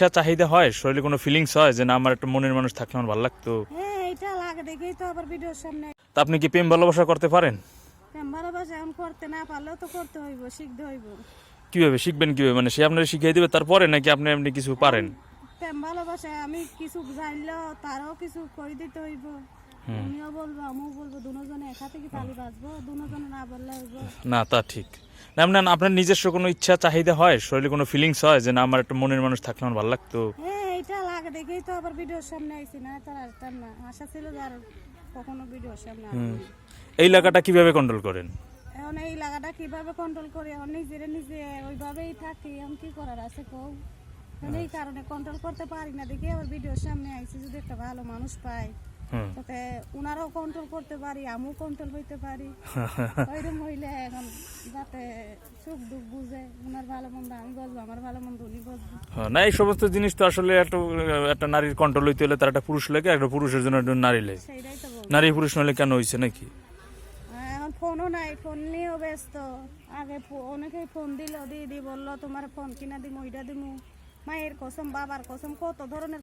ইচ্ছা চাহিদা হয় শরীরে কোনো ফিলিংস হয় যে না আমার একটা মনের মানুষ থাকলে আমার ভালো লাগতো? হ্যাঁ এটা লাগে দেখেই তো আবার ভিডিওর সামনে। তা আপনি কি প্রেম ভালোবাসা করতে পারেন? প্রেম ভালোবাসা এখন করতে না পারলেও তো করতে হইব শিখতে হইব। কীভাবে শিখবেন কীভাবে? মানে সে আপনার শিখিয়ে দিবে তারপরে নাকি আপনি এমনি কিছু পারেন? প্রেম ভালোবাসা আমি কিছু জানলেও তারও কিছু করে দিতে হইব। আমিও বলব আমিও বলব দুজনে একসাথে কি তালি বাজবো দুজনে না বললে হইব। না তা ঠিক। না এমনি আপনার নিজস্ব কোনো ইচ্ছা চাহিদা হয়? শরীরে কোনো ফিলিংস হয় যে না আমার একটা মনের মানুষ থাকলে আমার ভালো লাগতো? হ্যাঁ এটা লাগে দেখেই তো আবার ভিডিওর সামনে আইছি না তার আসতাম না আশা ছিল যে আর কখনো ভিডিওর সামনে এই লাগাটা কীভাবে কন্ট্রোল করেন? এখন এই লাগাটা কীভাবে কন্ট্রোল করি? এখন নিজেরে নিজে ওইভাবেই থাকি এখন কি করার আছে কও? এই কারণে কন্ট্রোল করতে পারি না দেখি আবার ভিডিওর সামনে আইছি যদি একটা ভালো মানুষ পাই। হুম তাতে উনারও কন্ট্রোল করতে পারি আমিও কন্ট্রোল হইতে পারি। ওইরকম হইলে এখন যাতে সুখ দুঃখ বুঝে উনার ভালো মন্দ আমি বলব আমার ভালো মন্দ উনি বলব হ্যাঁ, না এই সমস্ত জিনিস তো আসলে একটা একটা নারীর কন্ট্রোল হইতে হলে তার একটা পুরুষ লাগে একটা পুরুষের জন্য একটা নারী লাগে। নারী পুরুষ কেন হয়েছে নাকি? এখন ফোনও নাই ফোন নিয়েও ব্যস্ত। আগে অনেকেই ফোন দিল দিদি বলল তোমার ফোন কিনা দিমু ওইটা দিমু। মায়ের কসম বাবার কসম কত ধরনের